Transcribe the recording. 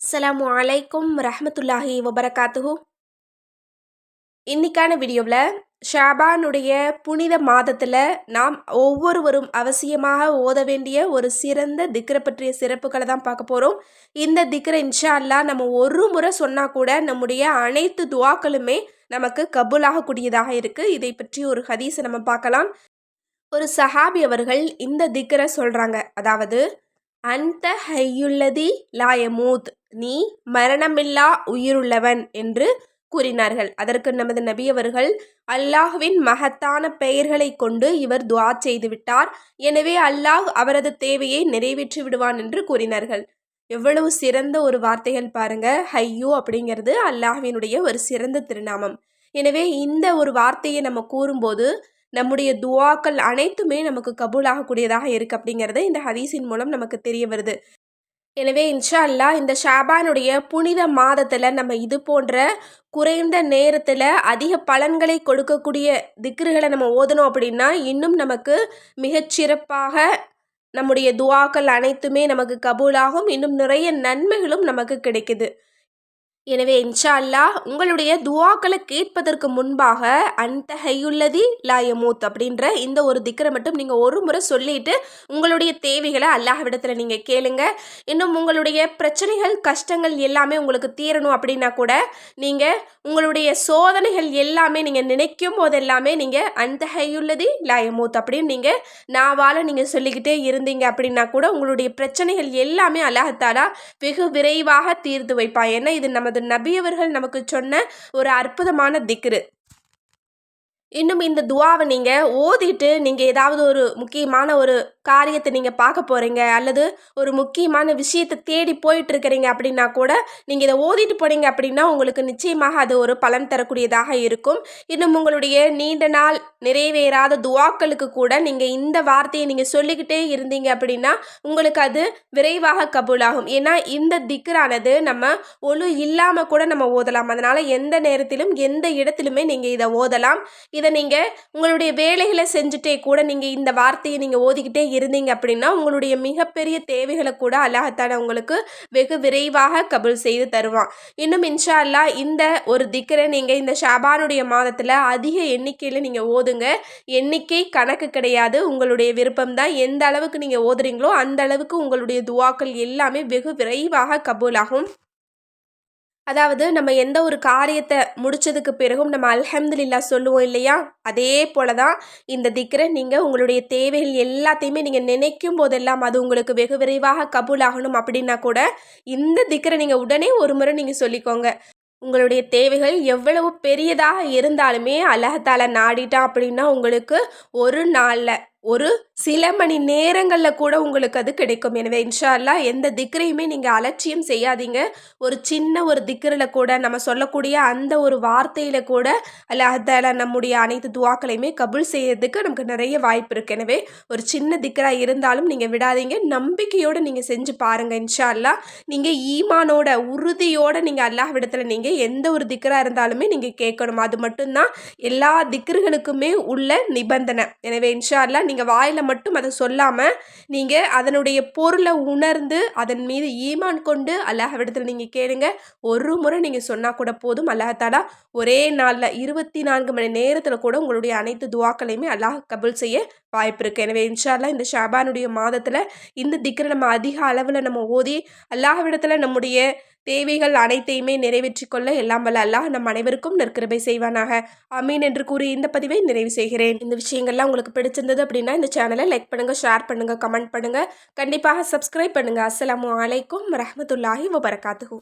அஸ்லாம் அலைக்கும் ரஹமத்துல்லாஹி வபரகாத்துஹு. இன்னைக்கான வீடியோவில் ஷாபானுடைய புனித மாதத்தில் நாம் ஒவ்வொருவரும் அவசியமாக ஓத வேண்டிய ஒரு சிறந்த திக்கரை பற்றிய சிறப்புகளை தான் பார்க்க போகிறோம் இந்த திக்கரை இன்ஷா அல்லா நம்ம ஒரு முறை சொன்னால் கூட நம்முடைய அனைத்து துவாக்களுமே நமக்கு கபூலாகக்கூடியதாக இருக்குது இதை பற்றி ஒரு ஹதீஸை நம்ம பார்க்கலாம். ஒரு சஹாபி அவர்கள் இந்த திக்கரை சொல்கிறாங்க அதாவது அந்த ஹையுள்ளதி லாயமூத் நீ மரணமில்லா உயிருள்ளவன் என்று கூறினார்கள். அதற்கு நமது நபி அவர்கள் அல்லாஹுவின் மகத்தான பெயர்களை கொண்டு இவர் துவா செய்து விட்டார். எனவே அல்லாஹ் அவரது தேவையை நிறைவேற்றி விடுவான் என்று கூறினார்கள். எவ்வளவு சிறந்த ஒரு வார்த்தைகள் பாருங்க. ஹையோ அப்படிங்கிறது அல்லாஹ்வினுடைய ஒரு சிறந்த திருநாமம். எனவே இந்த ஒரு வார்த்தையை நம்ம கூறும்போது நம்முடைய துவாக்கள் அனைத்துமே நமக்கு கபூலாகக்கூடியதாக இருக்குது அப்படிங்கிறது இந்த ஹதீஸின் மூலம் நமக்கு தெரிய வருது. எனவே இன்ஷா அல்லா இந்த ஷாபானுடைய புனித மாதத்தில் நம்ம இது போன்ற குறைந்த நேரத்தில் அதிக பலன்களை கொடுக்கக்கூடிய திக்ருகளை நம்ம ஓதணும் அப்படின்னா இன்னும் நமக்கு மிகச்சிறப்பாக நம்முடைய துவாக்கள் அனைத்துமே நமக்கு கபூலாகும். இன்னும் நிறைய நன்மைகளும் நமக்கு கிடைக்குது. எனவே இன்ஷா அல்லாஹ் உங்களுடைய துவாக்களை கேட்பதற்கு முன்பாக அந்த ஹையுள்ளதி லாயமூத் அப்படின்ற இந்த ஒரு திக்கரை மட்டும் நீங்கள் ஒரு முறை சொல்லிட்டு உங்களுடைய தேவைகளை அல்லாஹ்விடத்தில் நீங்கள் கேளுங்க. இன்னும் உங்களுடைய பிரச்சனைகள் கஷ்டங்கள் எல்லாமே உங்களுக்கு தீரணும் அப்படின்னா கூட நீங்கள் உங்களுடைய சோதனைகள் எல்லாமே நீங்கள் நினைக்கும் போதெல்லாமே நீங்கள் அந்த ஹையுள்ளதி லாயமூத் அப்படின்னு நீங்கள் நாவால் நீங்கள் சொல்லிக்கிட்டே இருந்தீங்க அப்படின்னா கூட உங்களுடைய பிரச்சனைகள் எல்லாமே அல்லாஹத்தாலா வெகு விரைவாக தீர்த்து வைப்பா ஏன்னா இது நமது நபியவர்கள் நமக்கு சொன்ன ஒரு அற்புதமான திக்ரு. இன்னும் இந்த துவாவை நீங்கள் ஓதிட்டு நீங்கள் ஏதாவது ஒரு முக்கியமான ஒரு காரியத்தை நீங்கள் பார்க்க போகிறீங்க அல்லது ஒரு முக்கியமான விஷயத்தை தேடி போயிட்டுருக்கிறீங்க அப்படின்னா கூட நீங்கள் இதை ஓதிட்டு போனீங்க அப்படின்னா உங்களுக்கு நிச்சயமாக அது ஒரு பலன் தரக்கூடியதாக இருக்கும். இன்னும் உங்களுடைய நீண்ட நாள் நிறைவேறாத துவாக்களுக்கு கூட நீங்கள் இந்த வார்த்தையை நீங்கள் சொல்லிக்கிட்டே இருந்தீங்க அப்படின்னா உங்களுக்கு அது விரைவாக கபூலாகும். ஏன்னா இந்த திக்கரானது நம்ம ஒழு இல்லாமல் கூட நம்ம ஓதலாம். அதனால் எந்த நேரத்திலும் எந்த இடத்திலுமே நீங்கள் இதை ஓதலாம். இதை நீங்கள் உங்களுடைய வேலைகளை செஞ்சுட்டே கூட நீங்கள் இந்த வார்த்தையை நீங்கள் ஓதிக்கிட்டே இருந்தீங்க அப்படின்னா உங்களுடைய மிகப்பெரிய தேவைகளை கூட அல்லாஹத்தான உங்களுக்கு வெகு விரைவாக கபுல் செய்து தருவான். இன்னும் இன்ஷா அல்லா இந்த ஒரு திக்கரை நீங்கள் இந்த ஷாபானுடைய மாதத்தில் அதிக எண்ணிக்கையில் நீங்கள் ஓதுங்க. எண்ணிக்கை கணக்கு கிடையாது. உங்களுடைய விருப்பம் தான் எந்த அளவுக்கு நீங்கள் ஓதுறீங்களோ அந்த அளவுக்கு உங்களுடைய துவாக்கள் எல்லாமே வெகு விரைவாக கபூலாகும். அதாவது நம்ம எந்த ஒரு காரியத்தை முடித்ததுக்கு பிறகும் நம்ம அல்ஹம்துலில்லா சொல்லுவோம் இல்லையா? அதே போல தான் இந்த திக்கரை நீங்கள் உங்களுடைய தேவைகள் எல்லாத்தையுமே நீங்கள் நினைக்கும் போதெல்லாம் அது உங்களுக்கு வெகு விரைவாக கபூல் ஆகணும் அப்படின்னா கூட இந்த திக்கரை நீங்கள் உடனே ஒரு முறை நீங்கள் சொல்லிக்கோங்க. உங்களுடைய தேவைகள் எவ்வளவு பெரியதாக இருந்தாலுமே அல்லாஹால நாடிட்டா அப்படின்னா உங்களுக்கு ஒரு நாளில் ஒரு சில மணி நேரங்களில் கூட உங்களுக்கு அது கிடைக்கும். எனவே இன்ஷா அல்லா எந்த திக்கரையுமே நீங்கள் அலட்சியம் செய்யாதீங்க. ஒரு சின்ன ஒரு திக்கரில் கூட நம்ம சொல்லக்கூடிய அந்த ஒரு வார்த்தையில் கூட அல்லாஹால நம்முடைய அனைத்து துவாக்களையுமே கபுல் செய்யறதுக்கு நமக்கு நிறைய வாய்ப்பு இருக்குது எனவே ஒரு சின்ன திக்கராக இருந்தாலும் நீங்கள் விடாதீங்க. நம்பிக்கையோடு நீங்கள் செஞ்சு பாருங்கள் இன்ஷா அல்லா நீங்கள் ஈமானோட உறுதியோடு நீங்கள் அல்லாஹ் விடத்தில் நீங்கள் எந்த ஒரு திக்கராக இருந்தாலுமே நீங்கள் கேட்கணும். அது மட்டும்தான் எல்லா திக்கர்களுக்குமே உள்ள நிபந்தனை. எனவே இன்ஷால்லா நீங்கள் வாயில் மட்டும் அதை சொல்லாமல் நீங்கள் அதனுடைய பொருளை உணர்ந்து அதன் மீது ஈமான் கொண்டு அல்லாஹ்விடத்தில் நீங்கள் கேளுங்க. ஒரு முறை நீங்கள் சொன்னால் கூட போதும். அல்லாஹாலா ஒரே நாளில் இருபத்தி நான்கு மணி நேரத்தில் கூட உங்களுடைய அனைத்து துவாக்களையுமே அல்லாஹ் கபுல் செய்ய வாய்ப்பு இருக்குது எனவே இன்ஷால்லா இந்த ஷாபானுடைய மாதத்தில் இந்த திக்கரை நம்ம அதிக அளவில் நம்ம ஓதி அல்லாஹ்விடத்தில் நம்முடைய தேவைகள் அனைத்தையுமே நிறைவேற்றிக் கொள்ள எல்லாம் வல்ல அல்லாஹ் நம் அனைவருக்கும் நற்கிருபை செய்வானாக. அமீன் என்று கூறி இந்த பதிவை நிறைவு செய்கிறேன். இந்த விஷயங்கள்லாம் உங்களுக்கு பிடிச்சிருந்தது அப்படின்னா இந்த சேனலை லைக் பண்ணுங்கள் ஷேர் பண்ணுங்கள் கமெண்ட் பண்ணுங்கள் கண்டிப்பாக சப்ஸ்கிரைப் பண்ணுங்கள் அஸ்லாம் வலைக்கும் ரஹமத்துல்லாஹி வபரகாத்துஹூ.